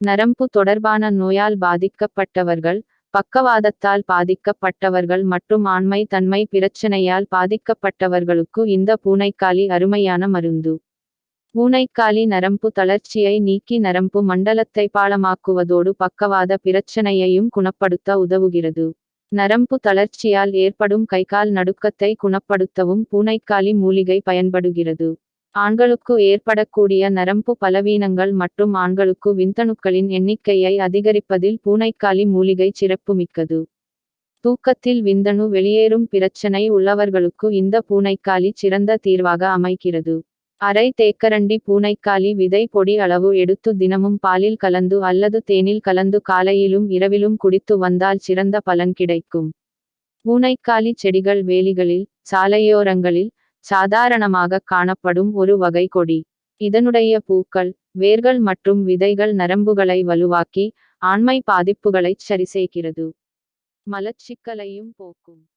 நரம்பு தொடர்பான நோயால் பாதிக்கப்பட்டவர்கள் பக்கவாதத்தால் பாதிக்கப்பட்டவர்கள் மற்றும் ஆண்மை தன்மை பிரச்சனையால் பாதிக்கப்பட்டவர்களுக்கு இந்த பூனைக்காலி அருமையான மருந்து. பூனைக்காலி நரம்பு தளர்ச்சியை நீக்கி நரம்பு மண்டலத்தை பாலமாக்குவதோடு பக்கவாத பிரச்சனையையும் குணப்படுத்த உதவுகிறது. நரம்பு தளர்ச்சியால் ஏற்படும் கைகால் நடுக்கத்தை குணப்படுத்தவும் பூனைக்காலி மூலிகை பயன்படுகிறது. ஆண்களுக்கு ஏற்படக்கூடிய நரம்பு பலவீனங்கள் மற்றும் ஆண்களுக்கு விந்தணுக்களின் எண்ணிக்கையை அதிகரிப்பதில் பூனைக்காலி மூலிகை சிறப்புமிக்கது தூக்கத்தில் விந்தணு வெளியேறும் பிரச்சனை உள்ளவர்களுக்கு இந்த பூனைக்காலி சிறந்த தீர்வாக அமைகிறது. அரை தேக்கரண்டி பூனைக்காலி விதை பொடி அளவு எடுத்து தினமும் பாலில் கலந்து அல்லது தேனில் கலந்து காலையிலும் இரவிலும் குடித்து வந்தால் சிறந்த பலன் கிடைக்கும். பூனைக்காலி செடிகள் வேலிகளில் சாலையோரங்களில் சாதாரணமாக காணப்படும் ஒரு வகை கொடி. இதனுடைய பூக்கள் வேர்கள் மற்றும் விதைகள் நரம்புகளை வலுவாக்கி ஆண்மை பாதிப்புகளைச் சரிசெய்கிறது. மலச்சிக்கலையும் போக்கும்.